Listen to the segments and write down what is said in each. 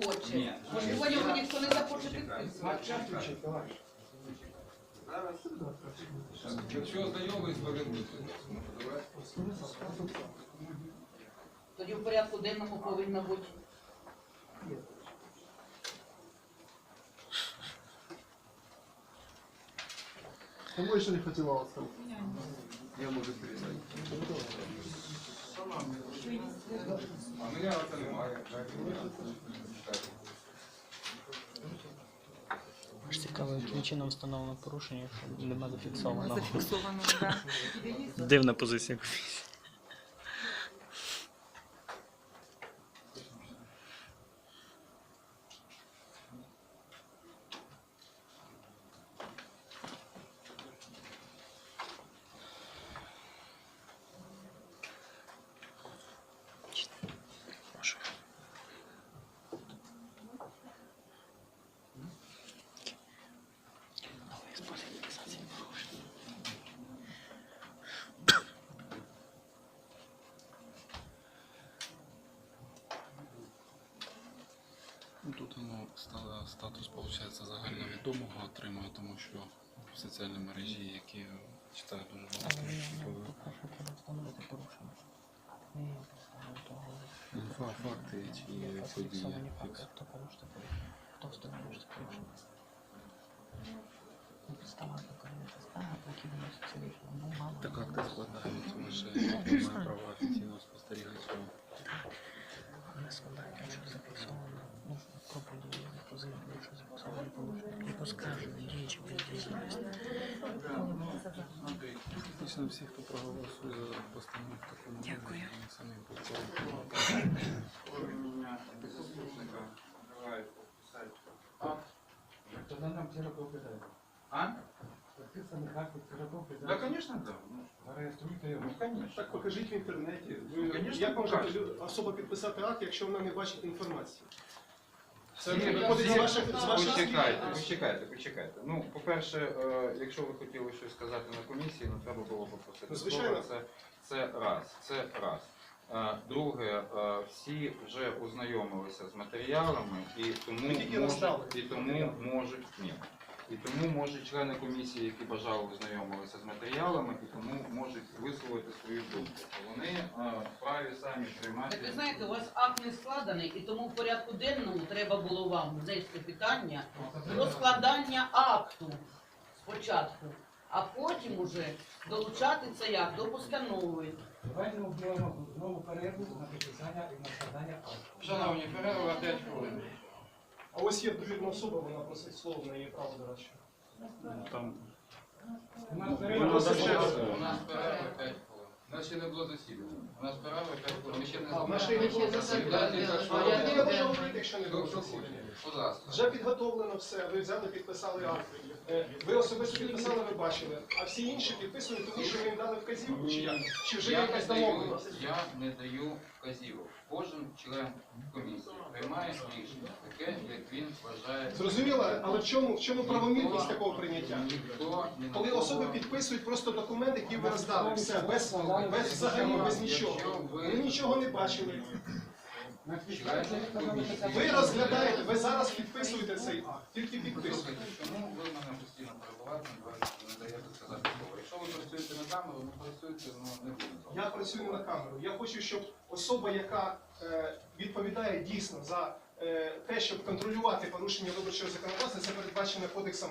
захоче. Ні. Можливо, його ніхто не захоче підписувати. Якщо знайомий з. Тоді в порядку денному повинно бути. Кому еще не хватило остаться? Я можу передати. А мене немає. Ж цікаво, яким чином встановлено порушення, якщо нема зафіксованого. Зафіксовано, так. Дивна позиція статус, виходить, загальновідомого отримує, тому що в соціальній мережі, які читають дуже багато. Я. Інфа, факти чи події. Ну, виконується стага, по якій виноситься рішення. Ну. Так лише має право офіційно спостерігати. Не складають, якщо зафіксовано. Ну, про події, позив, якщо зафіксовані порушення. І поскарження, дії чи бездіяльність. Фактично всі, хто проголосує за постанову в такому Дякую. самі А? Да, конечно, да. Ну, Зареєструйте його. Ну, конечно. Так покажіть в інтернеті. Ну, Ви, конечно, як може особа підписати акт, якщо вона не бачить інформації? Це Ні, виходить з ваших з ваших Почекайте, слів. почекайте, почекайте. Ну, по-перше, е, якщо ви хотіли щось сказати на комісії, ну треба було попросити. Ну, звичайно. слова. Це, це раз. Це раз. Е, Друге, е, всі вже ознайомилися з матеріалами і тому тільки можуть, і тому можуть ні. І тому можуть члени комісії, які бажали ознайомилися з матеріалами, і тому можуть висловити свою думку. Вони вправі самі приймати. Так ви знаєте, у вас акт не складений, і тому в порядку денному треба було вам внести питання про складання акту спочатку, а потім уже долучати цей акт до постанови. Давайте ми знову перерву на підписання і на складання акту. Шановні, перерва 5 хвилин. А ось є довірна особа, вона просить слово, в неї є право, до речі. Там У нас У перерва. нас Просто ще раз. у нас перерва 5 хвилин. У нас ще не було засідання. У нас перерва 5 хвилин. Ми ще не А в нашій не було засідання. Я не можу говорити, якщо не було засідання. Будь ласка. Вже підготовлено все, ви взяли, підписали акт. Е, Ви особисто підписали, ви бачили. А всі інші підписують, тому що ви їм дали вказівку, чи як? Чи вже є Я не якась даю, домовленість? я не даю вказівок. Кожен член комісії приймає рішення, таке, як він вважає. Зрозуміло, але в чому, в чому правомірність такого прийняття? Ніхто ні на Коли кого- особи підписують просто документ, який ви роздали, все, без, без взагалі, без нічого. Ви нічого не бачили. Члени комісії. Ви розглядаєте, ви зараз підписуєте цей акт, тільки підписуєте. Слухайте, чому ви мене постійно перебуваєте, не не даєте сказати слово? Ви камеру, ну працюєте, ну не будемо. Я працюю на камеру. Я хочу, щоб особа, яка е, відповідає дійсно за е, те, щоб контролювати порушення виборчого законодавства, це передбачено кодексом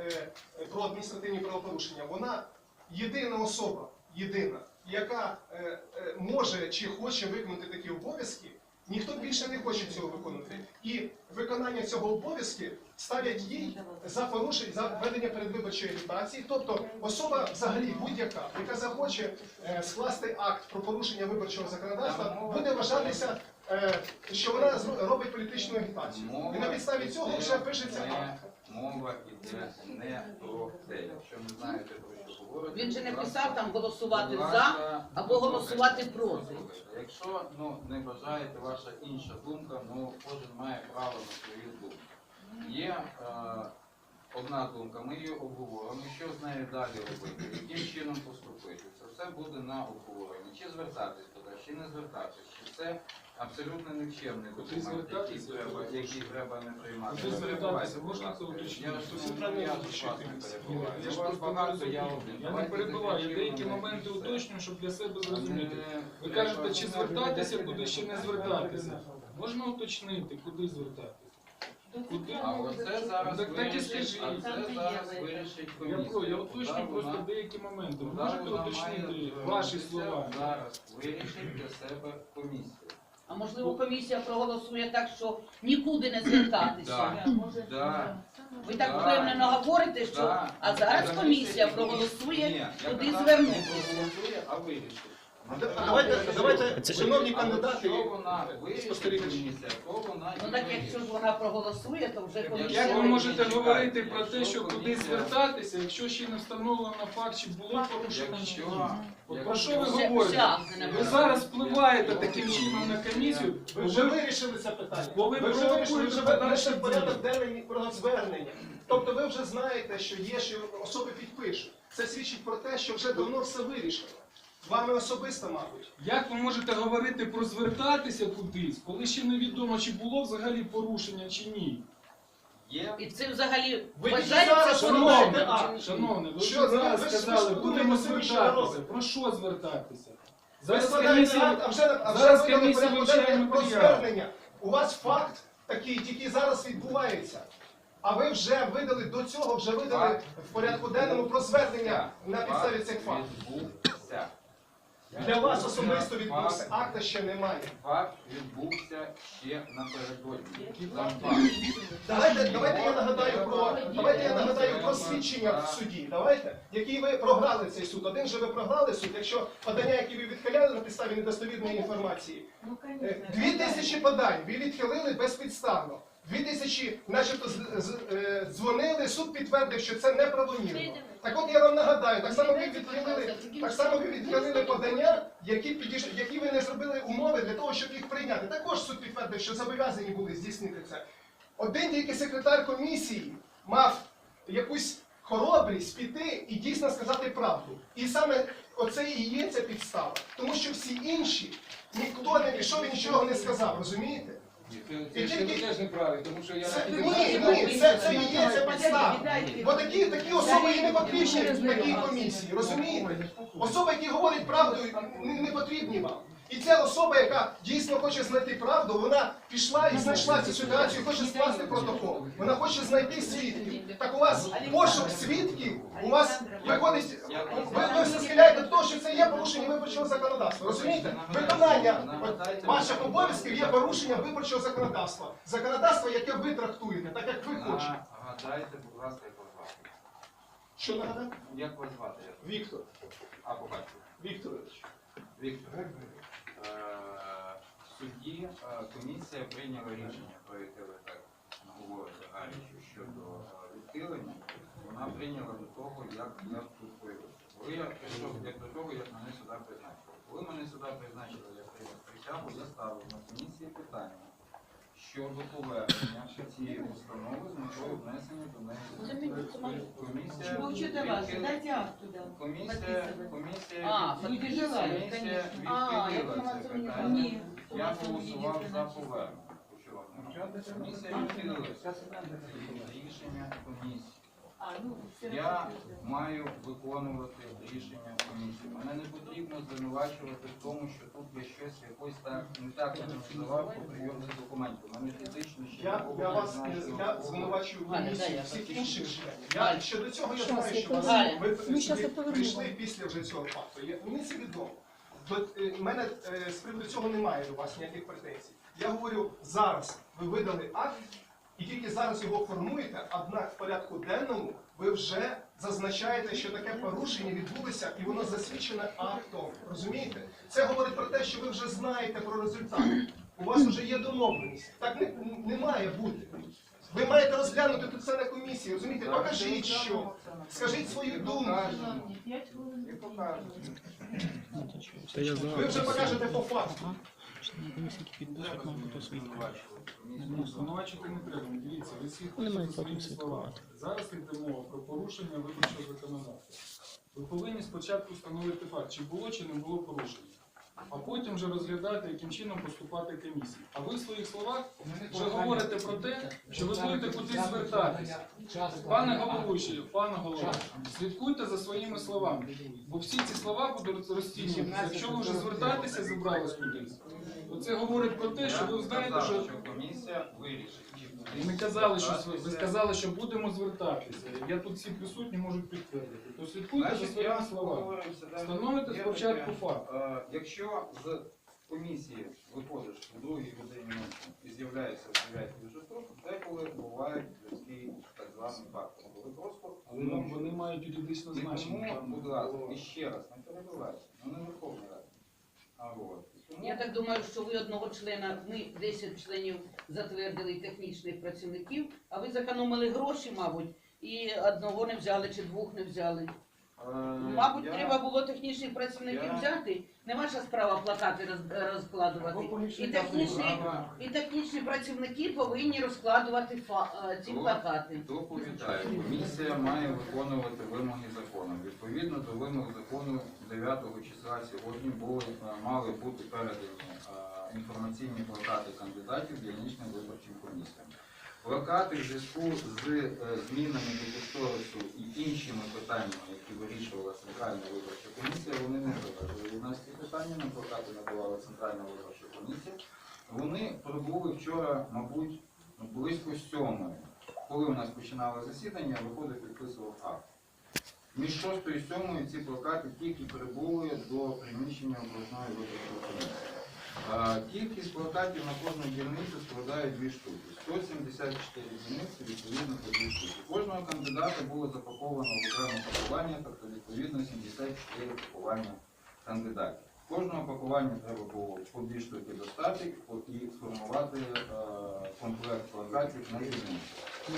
е, про адміністративні правопорушення. Вона єдина особа, єдина, яка е, е, може чи хоче виконати такі обов'язки. Ніхто більше не хоче цього виконувати. І виконання цього обов'язки ставлять їй за порушення за ведення передвиборчої агітації. Тобто особа взагалі будь-яка, яка захоче е, скласти акт про порушення виборчого законодавства, буде вважатися, е, що вона робить політичну агітацію. І на підставі цього вже пишеться акт. Мова йде не про те. Якщо не знаєте про говорите, Він же не будь ласка, писав там голосувати будь за або голосувати проти. Якщо ну не бажаєте ваша інша думка, ну кожен має право на свою думку. Є е, одна думка, ми її обговоримо, що з нею далі робити, яким чином поступити. Це все буде на обговоренні. Чи звертатись туди, чи не звертатись, чи це Абсолютно нікчемний Куди документ, який звертатися? треба, який треба не приймати. Куди Не звертатися? Можна це уточнити? Я ж не я ж вас перебуваю. Я багато, не я один. Я не перебуваю, я деякі моменти уточнюю, щоб для себе зрозуміти. Ви кажете, чи звертатися, куди чи не звертатися. Можна уточнити, куди звертатися. Куди? А оце зараз Так так і вирішить, скажіть. а це зараз вирішить Я комісія. про, я Куди уточнюю просто вона- деякі моменти. Ви можете уточнити ваші слова? Зараз вирішить для себе комісія. А можливо, комісія проголосує так, що нікуди не звертатися. Да. Да. Ви так Да. впевнено говорите, що Да. а зараз Комісія ні, проголосує, я куди казав, звернутися. проголосує, а вирішить. Давайте, давайте, шановні кандидати, спостерігачі. Ну так якщо ж вона проголосує, то вже. Як ви можете говорити про те, що куди звертатися, якщо ще не встановлено факт, чи було порушено чи ні? От про що ви говорите? Ви зараз впливаєте таким чином на комісію, ви вже вирішили це питання. Бо ви Ви вже вирішили, ви вже в порядок денний про звернення. Тобто ви вже знаєте, що є, що особи підпишуть. Це свідчить про те, що вже давно все вирішено. З вами особисто, мабуть. Як ви можете говорити про звертатися кудись, коли ще невідомо, чи було взагалі порушення чи ні? є І це взагалі Ви вважається зараз Шановне, шановний, ви Що, вже зараз ви ж- сказали, ви ж будемо подумайте, що звертатися. народ. Про що звертатися? Ви Зараз складаєте комісія... акт, а вже, а вже зараз комісія вивчає про матеріал. звернення. У вас факт такий, тільки зараз відбувається. А ви вже видали до цього, вже видали Факт. в порядку денному про звернення на підставі цих фактів. Відбувся. Для вас особисто відбувся, акта ще немає. Факт відбувся ще напередодні. Сам факт. Давайте, давайте я нагадаю про давайте я нагадаю про свідчення в суді. Давайте, які ви програли цей суд. Один же ви програли суд, якщо подання, які ви відхиляли на підставі недостовірної інформації. Е, Дві тисячі подань ви відхилили безпідставно. Дві тисячі, начебто, з- з- е, дзвонили, суд підтвердив, що це неправомірно. Так от я вам нагадаю, так само ви відхилили, так само ви відхилили подання, які підійш... які ви не зробили умови для того, щоб їх прийняти. Також суд підтвердив, що зобов'язані були здійснити це. Один тільки секретар комісії мав якусь хоробрість піти і дійсно сказати правду. І саме оце і є ця підстава. Тому що всі інші, ніхто не пішов і нічого не сказав, розумієте? Це ж теж не праві, тому що я Це, ні, ні, це, це не є це підстава. Бо такі, такі особи і не потрібні в такій комісії, розумієте? Особи, які говорять правду, не, не потрібні вам. І ця особа, яка дійсно хоче знайти правду, вона пішла і знайшла цю ситуацію, хоче скласти протокол. Вона хоче знайти свідків. Так у вас пошук свідків, у вас виходить, ви, ви все схиляєте до того, що це є порушення виборчого законодавства. Розумієте? Виконання ваших обов'язків є порушення виборчого законодавства. Законодавство, яке ви трактуєте, так як ви хочете. Нагадайте, будь ласка, як вас звати. Що нагадати? Як вас звати? Віктор А, побачив. Вікторович. Віктор. Е, В е, комісія прийняла рішення, про яке ви так говорите гаряче щодо е, відхилення. Вона прийняла до того, як я тут появився. Коли я прийшов як до того, як мене сюди призначили. Коли мене сюди призначили, я прийняв присягу, я ставив на комісії питання щодо повернення цієї установи з метою внесення до неї. Комісія Мовчите вас, відхилила- дайте акт туди. Комісія, комісія, А, комісія, желають, комісія конечно. А, я відхилила думала, це це питання. Ні, у Я вас там голосував за повернення. Комісія Комісія відхилила рішення комісії. А, ну, Я маю виконувати рішення комісії. Мене не потрібно звинувачувати в тому, що тут я щось якось так не так організував по прийомних документів. Мене фізично ще Я, я вас не я звинувачую дай комісію всіх інших членів. Я щодо цього я знаю, що ви, Галя. ви Ну, сюди щас прийшли після вже цього факту. Я, мені це відомо. До е, мене е, з приводу цього немає до вас ніяких претензій. Я говорю, зараз ви видали акт, і тільки зараз його формуєте, однак в порядку денному ви вже зазначаєте, що таке порушення відбулося, і воно засвідчене актом. Розумієте? Це говорить про те, що ви вже знаєте про результат. У вас вже є домовленість. Так не, не має бути. Ви маєте розглянути тут це на комісії. Розумієте? Покажіть, що скажіть свою думку. Ви вже покажете по факту. Бути комісію. Ну, звинувачувати не треба. Дивіться, ви всі Вони мають хочете потім свої Зараз йде мова про порушення виборчого законодавства. Ви повинні спочатку встановити факт, чи було, чи не було порушення. а потім вже розглядати, яким чином поступати комісії. А ви в своїх словах вже говорите про те, що ви будете кудись звертатися. Пане головуючий, пане голова, слідкуйте за своїми словами, бо всі ці слова будуть розцінюватися. Якщо ви вже звертатися зібрались кудись, то це говорить про те, що ви знаєте, що комісія вирішить. ви казали, що ви звертатися. сказали, що будемо звертатися. Я тут всі присутні можуть підтвердити. То слідкуйте за Значить, своїми словами. Встановите спочатку таке, факт. е, Якщо з комісії виходиш у другій годині ночі і з'являється в 9 дуже строку, деколи бувають людський так званий фактор. Коли просто Але вам вони мають юридичне і значення. тому, будь ласка, і ще раз, не перебивайте, ну не Верховна Рада. А от. Я так думаю, що ви одного члена, ми 10 членів затвердили технічних працівників, а ви зекономили гроші, мабуть, і одного не взяли чи двох не взяли. Е, Мабуть, я- треба було технічних працівників я- взяти. Не ваша справа плакати роз- розкладувати. І технічні, і технічні працівники повинні розкладувати фа- е, ці плакати. Доповідаю, комісія має виконувати вимоги закону. Відповідно до вимог закону 9 числа сьогодні були, е, мали бути передані е, інформаційні плакати кандидатів дільничним виборчим комісіям. Плакати в зв'язку з е, змінами до кошторису і іншими питаннями, які вирішувала Центральна виборча комісія, вони не нас ці питання, нам плакати надавала Центральна виборча комісія. Вони прибули вчора, мабуть, ну, близько сьомої. Коли у нас починало засідання, я виходив, підписував акт. Між шостою і сьомою ці плакати тільки прибули до приміщення окружної виборчої комісії. Кількість плакатів на кожну дільницю складає дві штуки. 174 дільниці відповідно по дві штуки. Кожного кандидата було запаковано в окреме пакування, тобто відповідно 74 пакування кандидатів. Кожного пакування треба було по дві штуки достати і сформувати е, комплект плакатів на дільницю.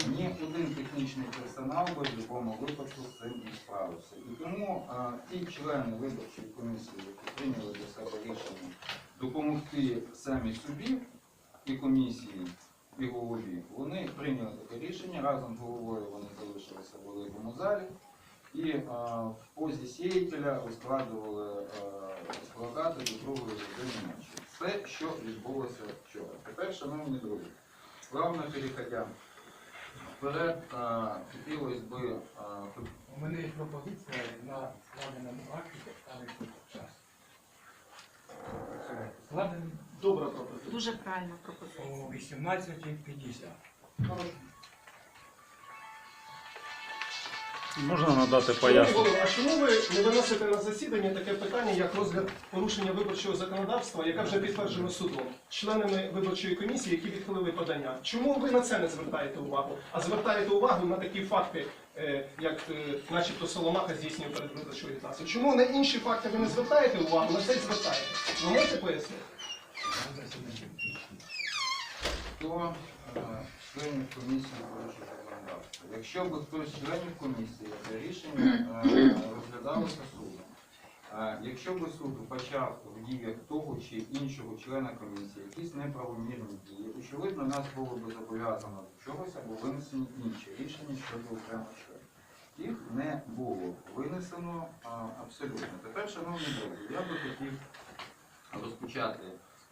Ні один технічний персонал би в будь-якому випадку з цим не справився. І тому е, ті члени виборчої комісії, які прийняли для себе рішення допомогти самі собі і комісії, і голові, вони прийняли таке рішення. Разом з головою вони залишилися в великому залі і е, в позі сіятеля розкладували е, плакати до другої години ночі. Все, що відбулося вчора. Тепер, шановні друзі, плавно переходя вперед, е, хотілося би е, У мене є пропозиція на складеному акті поставити час. Добра пропозиція. Дуже правильна пропозиція. о 18.50. Можна надати пояснення? а чому ви не виносите на засідання таке питання, як розгляд порушення виборчого законодавства, яке вже підтверджено судом, членами виборчої комісії, які відхилили подання? Чому ви на це не звертаєте увагу, а звертаєте увагу на такі факти, е, як е, начебто Соломаха здійснює передвиборчу агітацію? Чому на інші факти ви не звертаєте увагу, на це й звертаєте? Ви можете пояснити? хто е, членів комісії порушив. Якщо б хтось з членів комісії це рішення е, розглядалося судом, е, якщо б суд вбачав в діях того чи іншого члена комісії якісь неправомірні дії, очевидно, нас було б зобов'язано до чогось або винесені інші рішення щодо окремих членів. Їх не було винесено а, абсолютно. Тепер, шановні друзі, я би хотів розпочати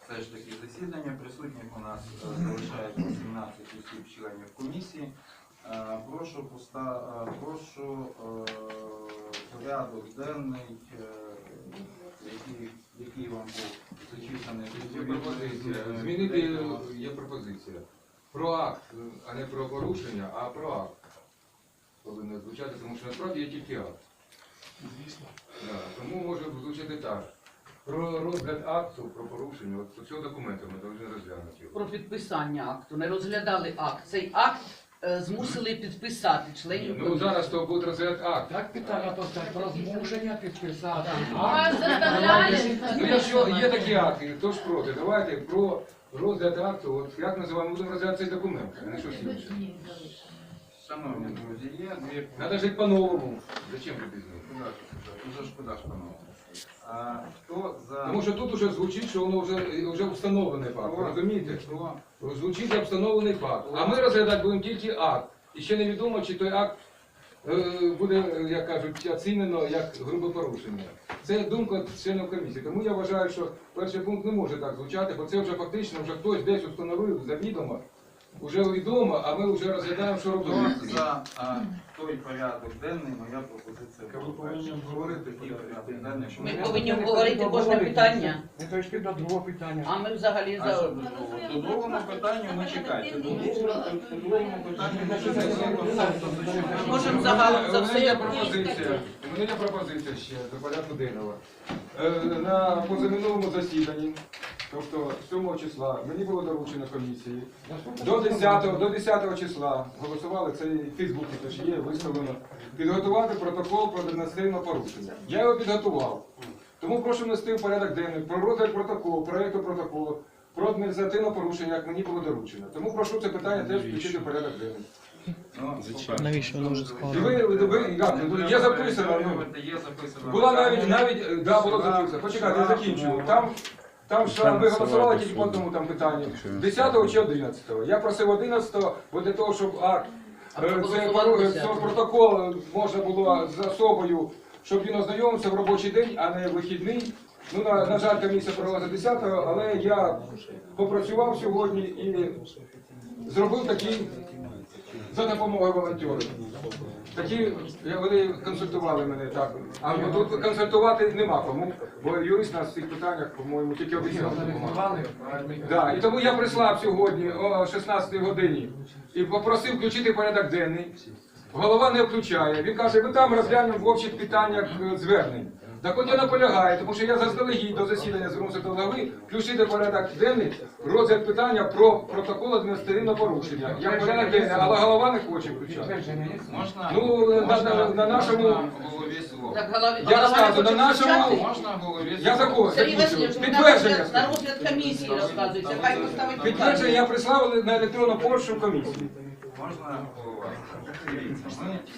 все ж таки засідання. Присутніх у нас е, залишається 17 осіб членів комісії. Е, Прошу поста... е, прошу е, порядок денний, який, який вам був зачитаний. Є пропозиція. Змінити є пропозиція. Про акт, а не про порушення, а про акт. Повинно звучати, тому що насправді є тільки акт. Звісно. Да, тому може звучати так. Про розгляд акту, про порушення, от цього документу ми повинні розглянути. Про підписання акту. Не розглядали акт. Цей акт е, змусили підписати членів Ну зараз то буде розгляд акт. Так питання поставити про змушення підписати. Вас заставляють. Ну якщо є такі акти, хто ж проти, давайте про розгляд акту, от як називаємо, будемо розглядати цей документ, а не щось інше. Шановні друзі, є дві Треба жити по-новому. Зачем тут змінити? Куда ж, куда ж, куда ж, панове? А, Хто за... Тому що тут вже звучить, що воно вже, вже встановлений факт, Хто- розумієте? Хто Звучить як встановлений факт. А ми розглядати будемо тільки акт. І ще невідомо, чи той акт е, буде, як кажуть, оцінено як грубе порушення. Це думка членів комісії. Тому я вважаю, що перший пункт не може так звучати, бо це вже фактично вже хтось десь установив завідомо, вже відомо, а ми вже розглядаємо, що робити. Хто за а, той порядок денний, моя пропозиція. Ви повинні обговорити Такий порядок денний, що Ми ми- повинні обговорити кожне питання, Не дійшли до другого питання. а ми взагалі А що за до другого? До питанню ми чекайте. До другого, до другому питанню ми чекаємо. Можемо загалом за У мене є все. пропозиція. У мене є пропозиція ще до порядку денного. Е, На позаминулому засіданні, тобто 7 числа, мені було доручено комісії. До 10, до 10 числа голосували це і в Фейсбуці теж є виставлено. Підготувати протокол про адміністративне порушення. Я його підготував. Тому прошу внести в порядок денний про розгляд протоколу, проєкту протоколу про адміністративне порушення, як мені було доручено. Тому прошу це питання теж включити в порядок денний. Ну, Навіщо воно вже І складно? ви, ви, ви як, ну, є записано. ну, Є записано. була навіть, навіть, е, да, було записано. Почекайте, я закінчую. Там, там ж ви голосували тільки по одному там питанню. 10 чи 11? Я просив 11, бо для того, щоб акт, е, це пору- це протокол можна було з особою, щоб він ознайомився в робочий день, а не в вихідний. Ну, на, на жаль, комісія провела за 10-го, але я попрацював сьогодні і зробив такий за допомогою волонтерів. Такі вони консультували мене так. А тут консультувати нема кому, бо юрист нас в цих питаннях, по-моєму, тільки обіцяв. Да, і тому я прислав сьогодні о 16 годині і попросив включити порядок денний. Голова не включає. Він каже, ви там розглянемо в общих питаннях е, звернень. Так от я наполягаю, тому що я заздалегідь до засідання звернувся до голови, включити в порядок денний розгляд питання про протокол адміністративного порушення. Я в порядок денний, але голова не хоче включати. Можна, Ну, на- на- на нашому- можна голові слово. Так, голові, Я голова розказую, хоче на нашому-? Можна голові Я слово? закон Сергій закінчую. Васильович, ви на Підтвердження. розгляд, на розгляд комісії розказується, хай поставить Підтвердження я прислав на електронну пошту комісії. Можна голова?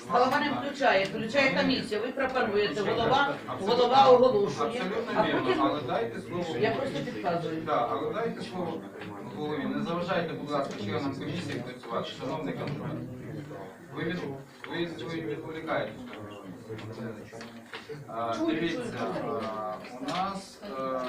Голова не включає, включає комісія. Ви пропонуєте, голова, голова оголошує, а потім але дайте слово. я просто підказую. Так, але дайте слово голові. Не заважайте, будь ласка, членам комісії працювати. Шановний контроль. Ви, від, ви, ви відволікаєте. А, Дивіться, а, у нас е,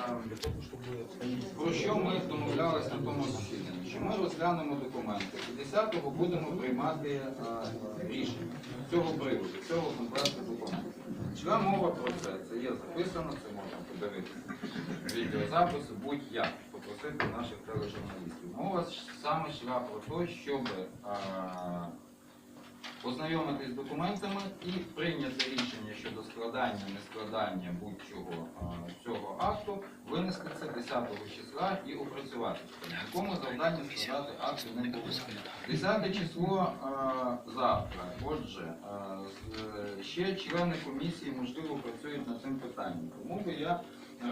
про що ми домовлялися на тому засіданні? Що ми розглянемо документи. І 10-го будемо приймати а, рішення з цього приводу, цього конкретного документів. Йшла мова про це, це є записано, це можна подивитися. Відеозапис будь-як, попросити наших тележурналістів. Мова саме йшла про те, щоб е, ознайомитись з документами і прийняти рішення щодо складання, не складання будь-чого е, цього акту, винести це 10 числа і опрацювати. Нікому завдання складати акти не було. 10 число е, завтра. Отже, е, з- ще члени комісії, можливо, працюють над цим питанням. Тому би я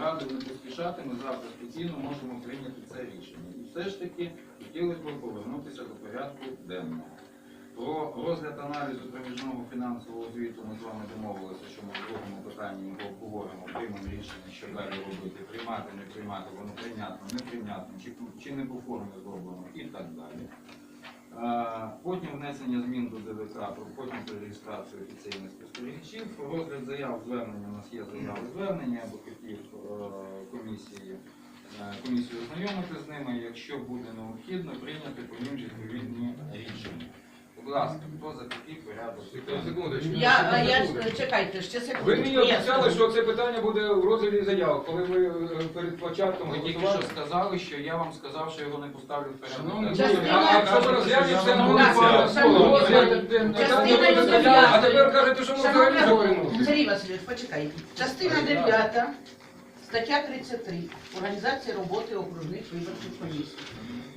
радив не поспішати, ми завтра спокійно можемо прийняти це рішення. І все ж таки хотілося б повернутися до порядку денного. Про розгляд аналізу проміжного фінансового звіту ми з вами домовилися, що ми в другому питанні його обговоримо, приймемо рішення, що далі робити, приймати, не приймати, воно прийнятно, не прийнятно, чи, чи не по формі зроблено і так далі. Е, Потім внесення змін до ДВК, потім про реєстрацію офіційних спостерігачів. Розгляд заяв звернення у нас є заяви звернення, би хотів е, комісії, е, комісію ознайомити з ними, якщо буде необхідно, прийняти по ним відповідні рішення. Будь ласка, хто за такий порядок? Секундочку. Я, а я ж, чекайте, ще секунду. Ви мені обіцяли, що це питання буде в розгляді заяв, коли ви е, перед початком Ви тільки голосували. що сказали, що я вам сказав, що його не поставлю в порядок. Шановний. Частина- А якщо ви розглянете, розгляд питання частина буде дев'ята. заяв, а тепер кажете, що ми взагалі Шановна. Сергій Васильович, почекайте. Частина 9, стаття 33. Організація роботи окружних виборчих комісій.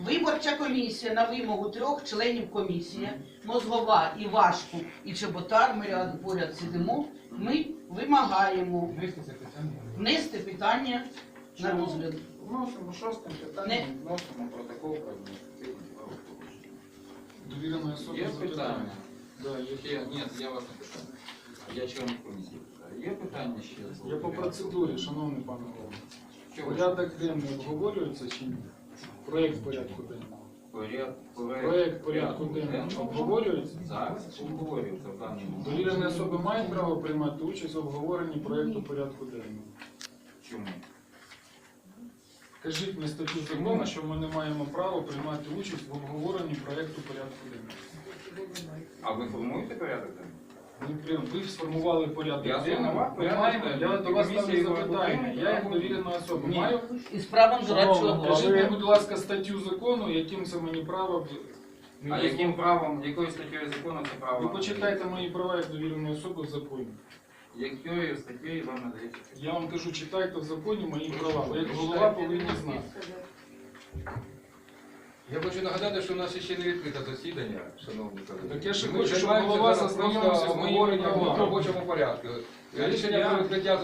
Виборча комісія на вимогу трьох членів комісії, Мозгова, Івашку і Чеботар, ми рядом поряд сидимо, ми вимагаємо Внести питання. на розгляд. Вносимо шостим питанням, вносимо протокол про адміністративне правопорушення. Особи Є питання? Да, є. Ні, я вас не питаю. Я член комісії питаю. Є питання ще? Я по процедурі, шановний пане ви? Порядок денний обговорюється чи ні? Проєкт порядку денного. Поряд- Проект порядку денного обговорюється? Зараз обговорюється в момент. Довірені особи мають право приймати участь в обговоренні проекту порядку денного. Чому? Кажіть мені статтю закону, що ми не маємо права приймати участь в обговоренні проекту порядку денного. А ви формуєте порядок денний? Ну, прям ви сформували порядок Я денний. денний. я до вас ставлю запитання. Я як довірена особа Ні. маю. І з правом дорадчого Шановна, будь ласка, статтю закону, яким це мені право. А яким правом, якою статтею закону це право? Ви почитайте мої права як довіреної особи в законі. Якою статтею вам надається? Я вам кажу, читайте в законі мої права. Ви як голова повинні знати. Я хочу нагадати, що у нас ще не відкрите засідання, шановні колеги. Так я ще Ми хочу, щоб займаємося голова зараз зазнайомився з обговоренням правами. робочому порядку. Рішення про відкриття